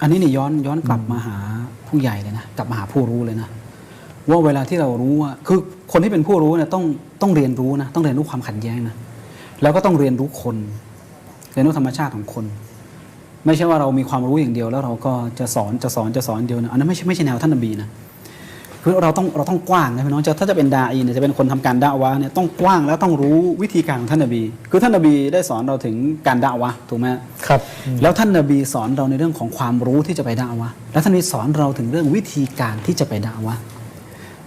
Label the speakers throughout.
Speaker 1: อันนี้นี่ย้อนย้อนกลับมาหาผู้ใหญ่เลยนะกลับมาหาผู้รู้เลยนะว่าเวลาที่เรารู้ว่าคือคนที่เป็นผู้รู้เนี่ยต้องต้องเรียนรู้นะต้องเรียนรู้ความขัดแย้งนะแล้วก็ต้องเรียนรู้คน เรียนรู้ธรรมชาติของคน ไม่ใช่ว่าเรามีความรู้อย่างเดียวแล้วเราก็จะสอนจะสอนจะสอนเดียวนะอันนั้นไม่ใช่ไม่ใช่แนวท่านนบีนะ คือเราต้องเราต้องกว้างนะพี่น้องจะถ้าจะเป็นดาอีเนี่ยจะเป็นคนทำการด่าวะเนี่ยต้องกว้างแล้วต้องรู้วิธีการของท่านนบี คือท่านนบีได้สอนเราถึงการด่าวะถูกไหม
Speaker 2: ครับ
Speaker 1: แล้วท่านนบีสอนเราในเรื่องของความรู้ที่จะไปด่าวะแล้วท่านนบีสอนเราถึงเรื่องวิธีการที่จะไปด่าวะ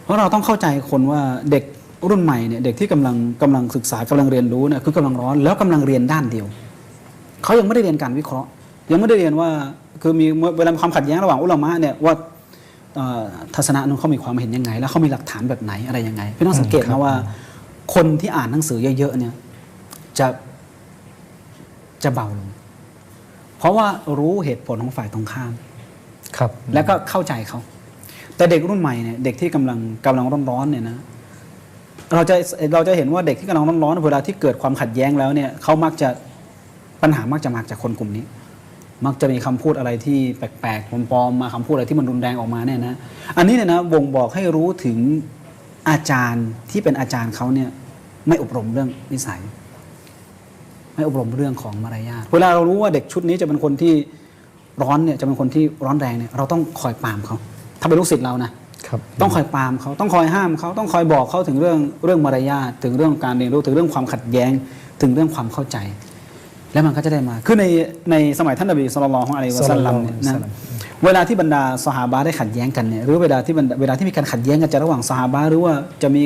Speaker 1: เพราะเราต้องเข้าใจคนว่าเด็กรุ่นใหม่เนี่ยเด็กที่กำลังกำลังศึกษากำลังเรียนรู้เนี่ยคือกำลังร้อนแล้วกำลังเรียนด้านเดียวเขายังไม่ได้เรียนการวิเคราะห์ ยังไม่ได้เรียนว่าคือมีเวลามีความขัดแย้งระหว่างอุลามะเนี่ยว่าเอ่อ ทัศนะนั้นเขามีความเห็นยังไง แล้วเขามีหลักฐานแบบไหนอะไรยังไงพี่ต้องสังเกต
Speaker 2: อืมครั
Speaker 1: นะ
Speaker 2: บ
Speaker 1: ว่า คนที่อ่านหนังสือเยอะๆเนี่ยจะจะเบาลง เพราะว่ารู้เหตุผลของฝ่ายตรงข้าม
Speaker 2: ครับ
Speaker 1: แล้วก็เข้าใจเขา แต่เด็กรุ่นใหม่เนี่ยเด็กที่กำลังกำลังร้อนๆเนี่ยนะเราจะเราจะเห็นว่าเด็กที่กำลังร้อนๆเวลาที่เกิดความขัดแย้งแล้วเนี่ยเขามักจะปัญหามักจะมาจากคนกลุ่มนี้ มักจะมีคำพูดอะไรที่แปลกๆปลอมๆมาคำพูดอะไรที่มันรุนแรงออกมาเนี่ยนะอันนี้เนี่ยนะบ่งบอกให้รู้ถึงอาจารย์ที่เป็นอาจารย์เขาเนี่ยไม่อบรมเรื่องนิสัย ไม่อบรมเรื่องของมารยาทเวลาเรารู้ว่าเด็กชุดนี้จะเป็นคนที่ร้อนเนี่ยจะเป็นคนที่ร้อนแรงเนี่ยเราต้องคอยปรามเขาถ้าเป็นลูกศิษย์เรานะ
Speaker 2: ครับ
Speaker 1: ต้องคอยปรามเขาต้องคอยห้ามเขาต้องคอยบอกเขาถึงเรื่องเรื่องมารยาทถึงเรื่องการเรียนรู้ถึงเรื่องความขัดแย้ง ถึงเรื่องความเข้าใจ แล้วมันก็จะได้มา คือในในสมัยท่านนบีสุลต่านของอะลัยฮิวะสัลลัมเนี่ยนะเวลาที่บรรดาสหาบะได้ขัดแย้งกันเนี่ยหรือเวลาที่บรรดาเวลาที่มีการขัดแย้งกันจะระหว่างสหาบะหรือว่าจะมี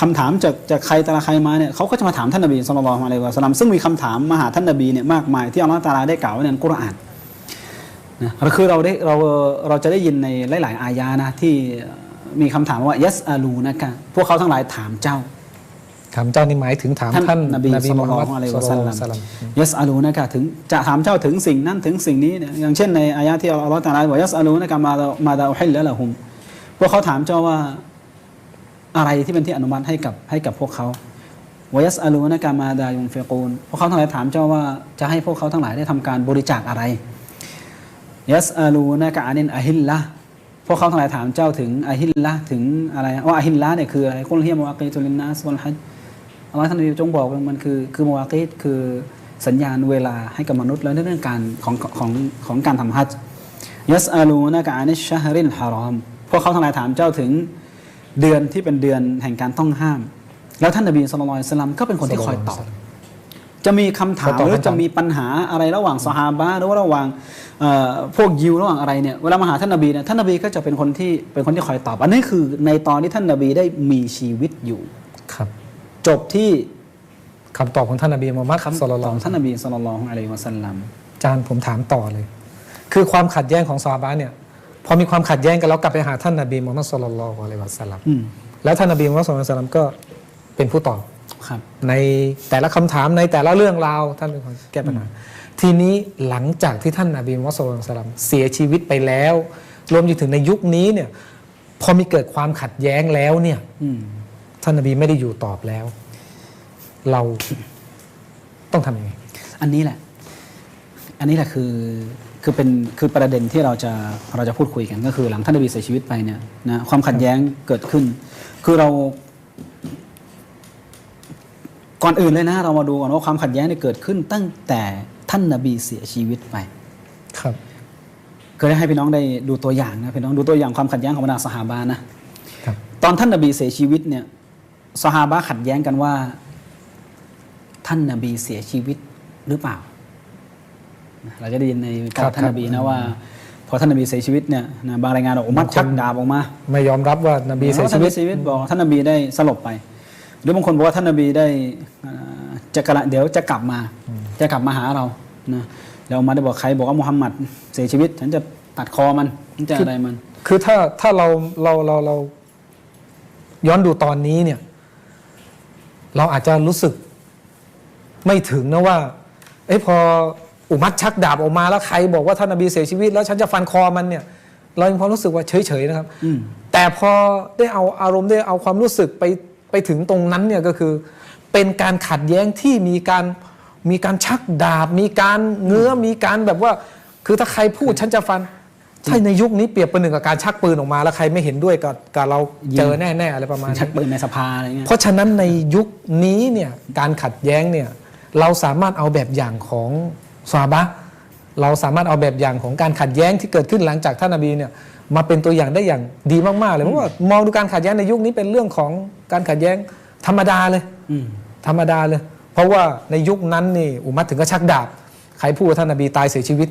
Speaker 1: คำถามจากจากใครแต่ละใครมาเนี่ยเขาก็จะมาถามท่านนบีสุลต่านของอะลัยฮิวะสัลลัมซึ่งมีคำถามมาหาท่านนบีเนี่ยมากมายที่อัลลอฮฺตะอาลาได้กล่าวไว้ในอัลกุรอานนะคือเราได้เราเราจะได้ยินในหลาย ๆ อายานะที่มีคำถามว่ายัสอาลูนะกะพวกเขาทั้งหลายถามเจ้า
Speaker 2: ถามเจ้านี่หมายถึงถาม
Speaker 1: ท่าน
Speaker 2: ท่าน
Speaker 1: นบี
Speaker 2: นบี
Speaker 1: ศ็อล
Speaker 2: มุ
Speaker 1: ลัล
Speaker 2: ฮัม
Speaker 1: ลอ
Speaker 2: มัด
Speaker 1: ฮุอะลัยฮิ
Speaker 2: ศ็อ
Speaker 1: วะ
Speaker 2: ล
Speaker 1: ซั
Speaker 2: ลั
Speaker 1: ล
Speaker 2: ล
Speaker 1: ลั
Speaker 2: ลอ
Speaker 1: ม
Speaker 2: ฮุอะลัยฮิวะซัลลัม
Speaker 1: ยัสอาลูนะกะถึงจะถามเจ้าถึงสิ่งนั้นถึงสิ่งนี้เนี่ยอย่างเช่นในอายะที่อัลลอฮฺตรัสบอกยัสอาลูนะกะมาดามาดาอุฮิลละละฮุมพวกเขาถามเจ้าว่าอะไรที่เป็นที่อนุมัติให้กับให้กับพวกเขาวยัสอาลูนะกะมาดายุนฟิกูนพวกเขาทั้งหลายถามเจ้าว่าจะให้พวกเขาทั้งหลายได้ทำการบริจาคอะไรยัสอาลูนะกะอานินอะฮิลละพวกเขาทั้งหลายถามเจ้าถึงอะฮิลละถึงอะไรว่าอะฮิลละเนี่ยคืออะไรกุลเฮียมวากีตุลินนัสวัลฮัจญ์ อัลลอฮฺท่านนบีจงบอกว่ามันคือคือมวากีตคือสัญญาณเวลาให้กับมนุษย์แล้วในเรื่องการของของของการทำฮัจญ์ยัสอาลูนะกะอานิชชะฮรินฮารอมพวกเขาทั้งหลายถามเจ้าถึงเดือนที่เป็นเดือนแห่งการต้องห้าม แล้วท่านนบีสุลต่านสลัมก็เป็นคนที่คอยตอบ จะมีคำถาม
Speaker 2: เขาตอบ
Speaker 1: หรือ
Speaker 2: คำถาม
Speaker 1: จะมีปัญหาอะไรระหว่างสหาบะหรือว่าระหว่างเอ่อพวกยิวระหว่างอะไรเนี่ยเวลามาหาท่านนบีเนี่ยท่านนบีก็จะเป็นคนที่เป็นคนที่คอยตอบ อันนี้คือในตอนที่ท่านนบีได้มีชีวิตอยู่
Speaker 2: ครับ
Speaker 1: จบที่
Speaker 2: คำตอบของท่านนบีมุฮัมมัด
Speaker 1: คำ
Speaker 2: ศ็อลลัล
Speaker 1: ต
Speaker 2: ล
Speaker 1: อ
Speaker 2: อบฮุ
Speaker 1: ของท่านนบีสุลต่านของอะลัยฮิวะสัลลัม
Speaker 2: อาจารย์ผมถามต่อเลย คือความขัดแย้งของซอฮาบะห์เนี่ย พอมีความขัดแย้งกันแล้วกลับไปหาท่านนบีมุฮัมมัดศ็อลลัลลอฮุอะลัยฮิวะสัลลัม
Speaker 1: อืม
Speaker 2: แล้วท่านนบีมุฮัมมัดศ็อลลัลลอฮุอะลัยฮิวะสัลลัมก็เป็นผู้ตอบ
Speaker 1: ครับ
Speaker 2: ในแต่ละคำถามในแต่ละเรื่องราวท่านเป็นคนแก้ปัญหาทีนี้หลังจากที่ท่านนาบีมุฮัมมัดสุลลัลสลัมเสียชีวิตไปแล้ว รวมถึงในยุคนี้เนี่ย พอมีเกิดความขัดแย้งแล้วเนี่ย
Speaker 1: อืม
Speaker 2: ท่านนาบีไม่ได้อยู่ตอบแล้ว เราต้องทำยังไง
Speaker 1: อันนี้แหละ อันนี้แหละคือคือเป็นคือประเด็นที่เราจะเราจะพูดคุยกันก็คือหลังท่านนบีเสียชีวิตไปเนี่ยนะความขัดแย้งเกิดขึ้น คือเรา ก่อนอื่นเลยนะ เรามาดูก่อนว่าความขัดแย้งเนี่ยเกิดขึ้น ตั้งแต่ท่านนบีเสียชีวิตไป
Speaker 2: ครับ
Speaker 1: ก็ได้ให้พี่น้องได้ดูตัวอย่างนะพี่น้องดูตัวอย่างความขัดแย้งของบรรดาสหาบานะครับตอนท่านนบีเสียชีวิตเนี่ย สหาบะขัดแย้งกันว่า ท่านนบีเสียชีวิตหรือเปล่า เราจะได้ยินในประวัติท่านนบีนะว่า พอท่านนบีเสียชีวิตเนี่ยนะบางรายงานบอกอุมัดชักดาบออกมา
Speaker 2: ไม่ยอมรับว่านบีเสียชีวิต
Speaker 1: ท่านนบีเสียชีวิตบอกท่านนบีได้สลบไป หรือบางคนบอกว่าท่านนบีได้อ่าจะกระเดี๋ยวจะกลับมา จะกลับมาหาเรานะแล้วอุมาได้บอกใครบอกว่ามุฮัมมัดเสียชีวิต ฉันจะตัดคอมันฉันจะอะไรมัน
Speaker 2: คือถ้าถ้าเราเราเราเราย้อนดูตอนนี้เนี่ย เราอาจจะรู้สึกไม่ถึงนะว่าเอ้พออุมัดชักดาบออกมาแล้วใครบอกว่าท่านนบีเสียชีวิต แล้วฉันจะฟันคอมันเนี่ย เรายังพอรู้สึกว่าเฉยๆนะครับแต่พอได้เอาอารมณ์ได้เอาความรู้สึกไปไปถึงตรงนั้นเนี่ยก็คือ เป็นการขัดแย้งที่มีการมีการชักดาบ มีการเงื้อมีการแบบว่า คือถ้าใครพูดฉันจะฟัน ถ้าในยุคนี้เปรียบประหนึ่งกับการชักปืนออกมา แล้วใครไม่เห็นด้วยกับกับเรา
Speaker 1: ยิง
Speaker 2: เจอแน่ๆอะไรประมาณ
Speaker 1: ชัก
Speaker 2: นี้
Speaker 1: ปืนในสภาอะไรเงี้ย
Speaker 2: เพราะฉะนั้นในยุคนี้เนี่ยการขัดแย้งเนี่ยเราสามารถเอาแบบอย่างของซาบะห์เราสามารถเอาแบบอย่างของการขัดแย้งที่เกิดขึ้นหลังจากท่านนบีเนี่ยมาเป็นตัวอย่างได้อย่างดีมากๆเลยเพราะว่ามองดูการขัดแย้งในยุคนี้เป็นเรื่องของการขัดแย้งธรรมดาเลย
Speaker 1: อืม
Speaker 2: ธรรมดาเลย เพราะว่าในยุคนั้นนี่อุมัตถึงก็ชักดาบใครพูดว่าท่านนบีตายเสียชีวิต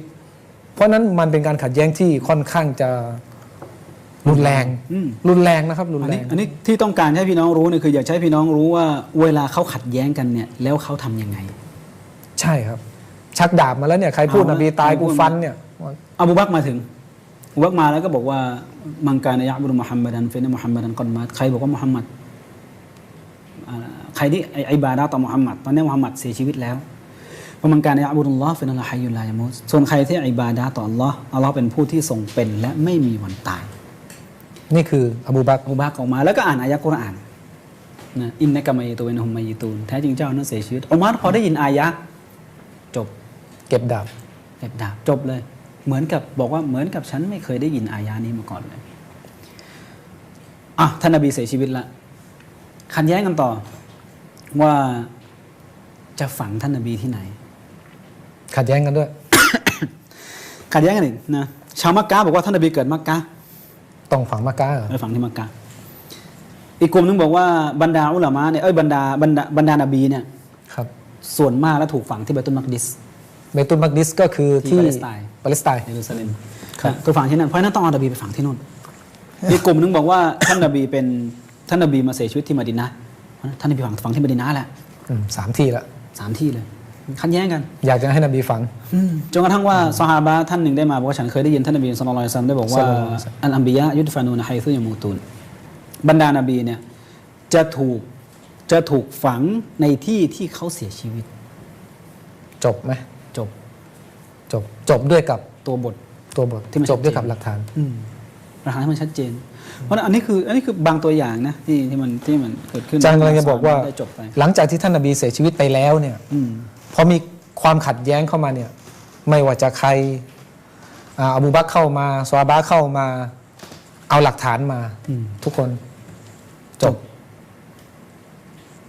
Speaker 2: เพราะนั้นมันเป็นการขัดแย้งที่ค่อนข้างจะรุนแรง
Speaker 1: อืม
Speaker 2: รุนแรงนะครับรุน
Speaker 1: อัน
Speaker 2: แร
Speaker 1: นี้
Speaker 2: ง
Speaker 1: อันนี้ที่ต้องการให้พี่น้องรู้เนี่ยคืออยากจะให้พี่น้องรู้ว่าเวลาเขาขัดแย้งกันเนี่ยแล้วเขาทำยังไง
Speaker 2: ใช่ครับ ชักดาบมาแล้วเนี่ยใครพูด
Speaker 1: เอาละ
Speaker 2: นบีตาย
Speaker 1: เอา
Speaker 2: กู
Speaker 1: พูด
Speaker 2: ฟันเนี่ย
Speaker 1: อบูบักรมาถึงอบูบักรมาแล้วก็บอกว่ามังการยะบุรุมุฮัมมัดันเฟนมุฮัมมัดันกอนมาใครบอกว่ามุฮัมมัดอ่าใครที่ไอ้ไอบาดาต่อมุฮัมมัดตอนนี้มุฮัมมัดเสียชีวิตแล้ว เพราะมังการยะบุรุลลอฮ์เฟนอัลลอฮ์ฮัยยุลลายามุสส่วนใครที่อิบาดาต่ออัลลอฮ์อัลลอฮ์เป็นผู้ที่ทรงเป็นและไม่มีวันตาย
Speaker 2: นี่คืออบูบักร
Speaker 1: อบูบักรออกมา แล้วก็อ่านอายะกุรอานนะอินนักะมัยตุเวนฮุมมัยตูนแท้จริงเจ้านั้นเสียชีวิตอุมัรพอได้ยินอายะจบ
Speaker 2: เก็บดาบ
Speaker 1: เก็บดาบจบเลย เหมือนกับบอกว่าเหมือนกับฉันไม่เคยได้ยินอายานี้มาก่อนเลยอะท่านนบีเสียชีวิตละขัดแย้งกันต่อว่าจะฝังท่านนบีที่ไหน
Speaker 2: ขัดแย้งกันด้วย
Speaker 1: ขัดแย้งกันอีกนะชาวมักกะบอกว่าท่านนบีเกิดมักกะ
Speaker 2: ต้องฝังมักกะเหรอ
Speaker 1: ไปฝังที่มักกะอีกกลุ่มหนึงบอกว่าบรรดาอุลามะเนี่ยเอ้ยบรรดาบรรดาบรรดานบีเนี่ย
Speaker 2: ครับ
Speaker 1: ส่วนมากแล้วถูกฝังที่เบตุลมักดิส
Speaker 2: เบตุลมักดิสก็คือ
Speaker 1: ที่
Speaker 2: ที่
Speaker 1: ปาเลสไตน์
Speaker 2: ปาเลสไตน์
Speaker 1: เยรูซาเล็ม
Speaker 2: ครับ
Speaker 1: นะถูกฝังที่นั่นเพราะฉะนั้นต้องเอานบีไปฝังที่นู่นอีกกลุ่มหนึงบอกว่าท่านนบีเป็นท่านนบีมาเสียชีวิตที่มะดินะห์เพราะฉะนั้นท่านนบีฝังฝังที่มะดินะห์แหละ
Speaker 2: อืมสามที่ละ
Speaker 1: สามที่เลย ขัดแย้งกัน
Speaker 2: อยากจะให้นบีฝัง
Speaker 1: จนกระทั่งว่าซอฮาบะห์ท่านหนึ่งได้มาบอกว่าฉันเคยได้ยินท่านนบีสุลต่านละซัมได้บอกว่า
Speaker 2: ศ็อลลัลลอฮุอะลัยฮิวะซัลลัม
Speaker 1: อัลอัมบิยะยุดฟานูนไฮซุยมูตูนบรรดานบีเนี่ยจะถูกจะถูกฝังในที่ที่เขาเสียชีวิต
Speaker 2: จบไหม
Speaker 1: จบ
Speaker 2: จบจบด้วยกับ
Speaker 1: ตัวบท
Speaker 2: ตัวบท
Speaker 1: ที่มัน
Speaker 2: จบด้วย
Speaker 1: ชัดเจน
Speaker 2: กับหลักฐาน
Speaker 1: ราคาที่มันชัดเจน เพราะฉะนั้นอันนี้คืออันนี้คือบางตัวอย่างนะที่ที่มันที่มันเกิดขึ้น
Speaker 2: อาจารย์กำลังจะบอกว่า
Speaker 1: ได้จบไป
Speaker 2: หลังจากที่ท่านนบีเสียชีวิตไปแล้วเนี่ย
Speaker 1: อืม
Speaker 2: พอมีความขัดแย้งเข้ามาเนี่ยไม่ว่าจะใครอ่าอบูบักรเข้ามาซอฮาบะห์เข้ามา เอาหลักฐานมา
Speaker 1: อืม
Speaker 2: ทุกคนจบ